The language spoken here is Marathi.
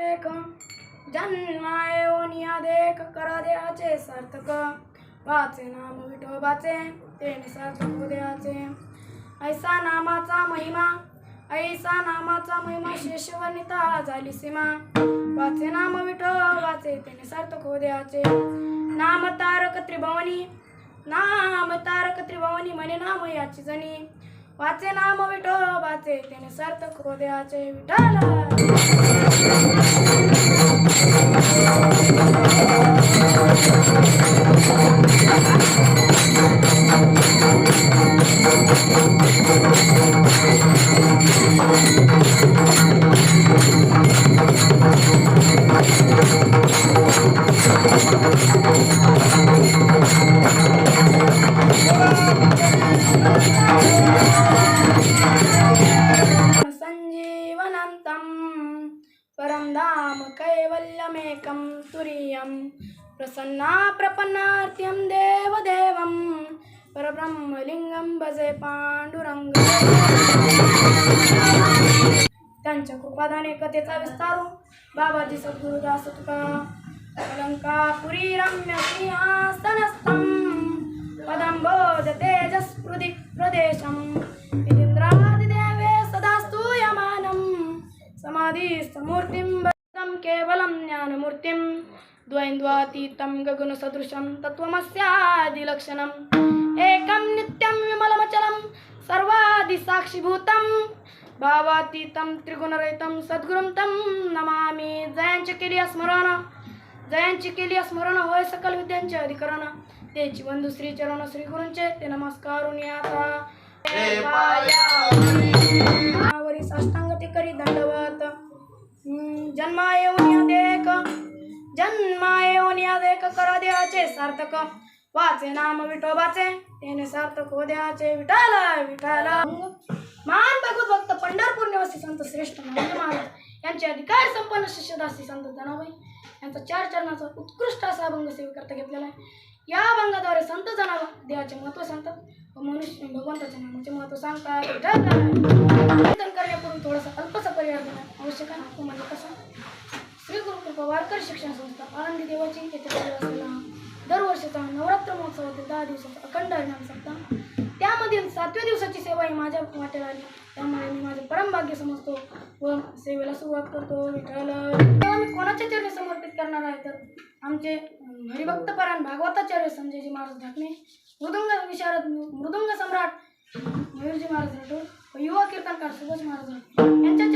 एक जन्माय ओनिया देख करा द्याचे सार्थक वाचे नाम विठोबाचे ते सार्थक द्याचे। ऐसा नामाचा महिमा ऐसा नामाचा महिमा शेषवनिता झाली सीमा। वाचे नाम विठोबाचे ते सार्थक द्याचे। नाम तारक त्रिभवनी नाम तारक त्रिभवनी म्हणे नाम याची जणी वाचे नाम विठोबाचे त्याने सार्थक द्याचे विठाला परं धाम कैवल्यमेकं तुरीयं। प्रसन्ना प्रपन्नार्त्यं देवदेवं। परब्रह्मलिंगं भजे पांडुरंग त्यांच्या कृपादाने कथेचा विस्तारू हो। बाबाजी सद्गुरुदास तुका। अलंकापुरी रम्य सिंहासनस्थं पदं बोध तेजस्पृदि प्रदेशं समाधिस्थमूर्तिं वदं केवलं ज्ञानमूर्तिं द्वैन्द्वातीतं गगनसदृशं तत्त्वमस्यादिलक्षणम् एकं नित्यं विमलमचलं सर्वादिसाक्षिभूतं भावातीतं त्रिगुणरहितं सद्गुरुं तं नमामि। जयांची केली स्मरण जयांची केली स्मरण होय सकल विद्यांचे अधिकरण। तेची बंधू श्री चरण श्री गुरूंचे ते नमस्कारून आवरी साष्टांग ते करी दंडवत। जन्मा येऊन देख जन्मा येऊन देख करा देहाचे सार्थक वाचे नाम विठोबाचे त्याने सार्थक हो द्याचे विठाल विठाल महान भगवत भक्त पंढरपूर निवासी संत श्रेष्ठ महाराज महाराज यांचे अधिकार संपन्न शिष्यदासी संत जनाबाई यांचा चार चरणाचा उत्कृष्ट असा अभंग सेवेकरता घेतलेला आहे या अभंगाद्वारे संत जनाबा देवाचे महत्त्व सांगतात व मनुष्य भगवंताच्या नामाचे महत्त्व सांगतात वारकरी शिक्षण संस्था आनंदी देवाची येथे दरवर्षीचा नवरात्र महोत्सवातील दहा दिवसाचा अखंड हरिनाम सप्ताह त्यामधील सातव्या दिवसाची सेवा ही माझ्या वाटेला आली. त्यामुळे मी माझे परमभाग्य समजतो व सेवेला सुरुवात करतो. विठ्ठल मी कोणाच्या चरणी समर्पित करणार आहे तर आमचे हरिभक्तपरायण भागवताचार्य संजयजी महाराज ढाकणे मृदुंग विशारद मृदुंग सम्राट मयूरजी महाराज राठोड व युवा कीर्तनकार सुभाष महाराज राठोड यांच्या